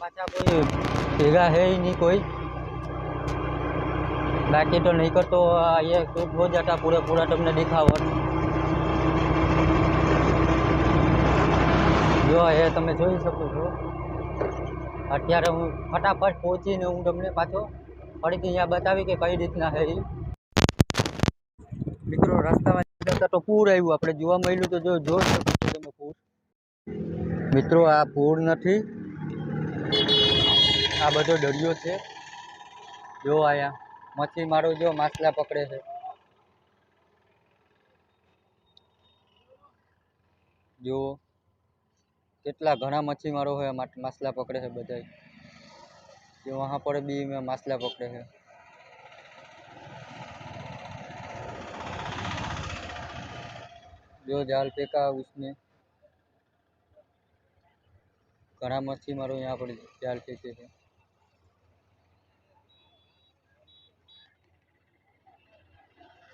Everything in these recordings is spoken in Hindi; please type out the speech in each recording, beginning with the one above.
પાછા કોઈ ભેગા है ही नहीं कोई બાકી તો નહીં કરતો આ ये शूट हो जाता पूरा पूरा તમને દિખાવત જો એ તમે જોઈ શકો છો અત્યારે હું ફટાફટ પહોંચીને હું તમને પાછો ફરીથી અહીંયા બતાવી કે કઈ રીતના છે ઈ. મિત્રો રસ્તામાં જતા તો પૂર આવ્યું આપણે જોવા મળ્યું તો જો જોઈ શકો છો તમે પૂર મિત્રો આ પૂર નથી આ બધો દરિયો છે જો આયા મચ્છી મારો જો માછલા પકડે છે જો કેટલા ઘણા મચ્છી મારો है माट- माछला पकड़े है बधाई जो वहाँ पर भी में माछला पकड़े है जो जाल फेंका उसमें घना मच्छी मारो यहाँ पर जाल फेंके है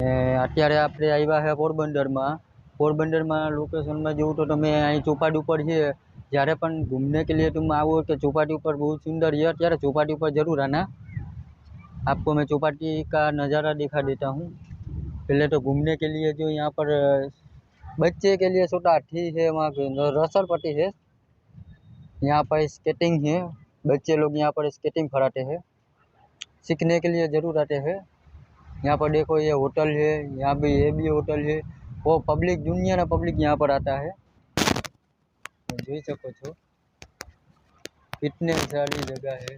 ને અત્યારે આપણે આવ્યા છે પોરબંદરમાં પોરબંદરમાં લોકેશનમાં જોવું તો તમે અહીં ચોપાટી ઉપર છે જ્યારે પણ घूमने के लिए तुम आओ तो चौपाटी ऊपर बहुत सुंदर है અત્યારે चौपाटी ऊपर जरूर आना आपको मैं चौपाटी का नज़ारा दिखा देता हूँ पहले तो घूमने के लिए जो यहाँ पर अ, बच्चे के लिए छोटा हाथी है वहाँ पे रसल पट्टी है यहाँ पर स्केटिंग है बच्चे लोग यहाँ पर स्केटिंग कराते हैं सीखने के लिए ज़रूर आते हैं यहाँ पर देखो ये होटल है यहाँ भी ये भी होटल है वो पब्लिक दुनिया ना पब्लिक यहाँ पर आता है જોઈ શકો છો कितने सारी जगह है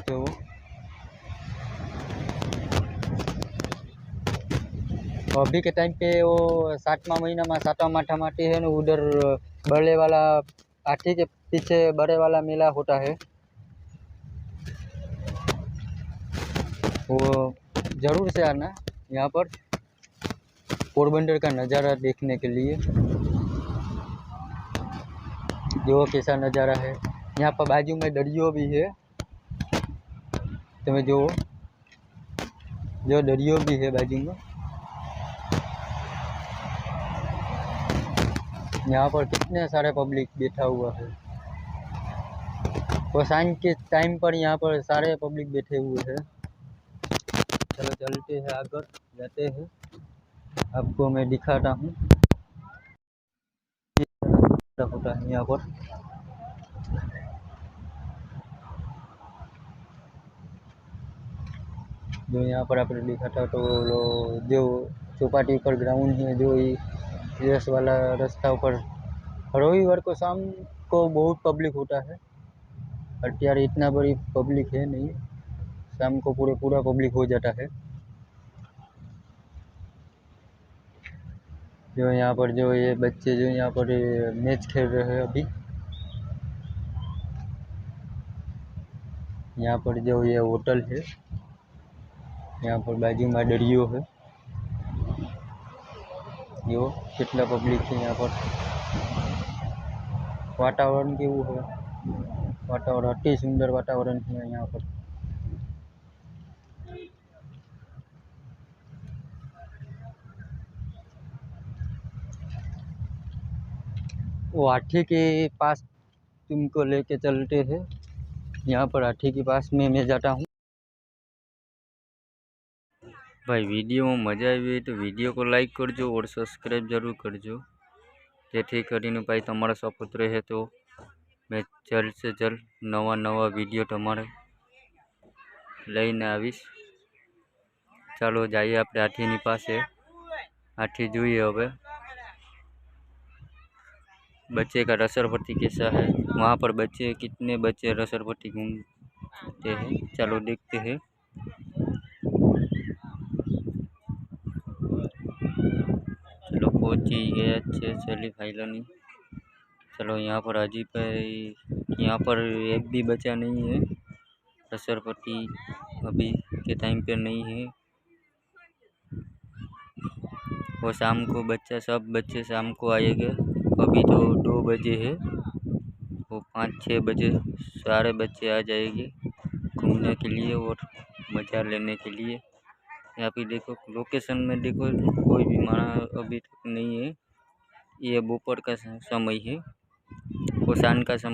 तो अभी के टाइम पे वो सातवा महीना में सातवा आठवा आती है ना उधर बड़े वाला हाथी के पीछे बड़े वाला मेला होता है वो ज़रूर से आना यहाँ पर पोरबंदर का नज़ारा देखने के लिए जो कैसा नज़ारा है यहाँ पर बाजू में दरियो भी है તમે જુઓ जो दरियो भी है बाजू यहाँ पर कितने सारे पब्लिक बैठा हुआ है। और साँझ के टाइम पर यहाँ पर सारे पब्लिक बैठे हुए हैं। चलो चलते हैं आगे, जाते हैं। आपको मैं दिखाता हूँ। होता है यहाँ पर। जो यहाँ पर आपने देखा था तो जो चौपाटी पर ग्राउंड है, जो ये रस वाला रास्ता ऊपर। रविवार को शाम को बहुत पब्लिक होता है। अत्यारे इतना बड़ी पब्लिक है नहीं। शाम को पूरे पूरा पब्लिक हो जाता है। जो यहाँ पर जो ये बच्चे जो यहाँ पर मैच खेल रहे हैं अभी। यहाँ पर जो ये होटल है। यहाँ पर बाजू में डरियो है। जो कितना पब्लिक है यहाँ पर? वातावरण केવું है। वातावरण, अति सुंदर वातावरण है यहाँ पर। वो हाथी के पास तुमको लेके चलते हैं। यहाँ पर हाथी के पास में, मैं जाता हूँ। ભાઈ વિડીયોમાં મજા આવી હોય તો વિડીયો को લાઈક કરજો और સબસ્ક્રાઈબ જરૂર કરજો જેથી કરીને ભાઈ તમારો સપોર્ટ રહે તો મેં જલ્દ સે જલ્દ નવા નવા વિડીયો તમારે લઈને આવીશ ચાલો જઈએ આપણે હાથીની પાસે हाथी જોઈએ હવે बच्चे का रसरपट्टी कैसा है वहाँ पर बच्चे कितने बच्चे रसरपट्टी घूमते हैं चलो देखते हैं पहुँची गए अच्छे चली फाइलों चलो यहाँ पर अजीब यहाँ पर एक भी बच्चा नहीं है। रसरपट्टी अभी के टाइम पे नहीं है। वो शाम को बच्चा, सब बच्चे शाम को आएँगे। अभी तो दो बजे है। वो पाँच छः बजे सारे बच्चे आ जाएँगे घूमने के लिए और मज़ा लेने के लिए। यहाँ पे देखो लोकेशन में देखो, कोई भी मारा अभी तक नहीं है। ये दोपहर का समय है। और शाम का समय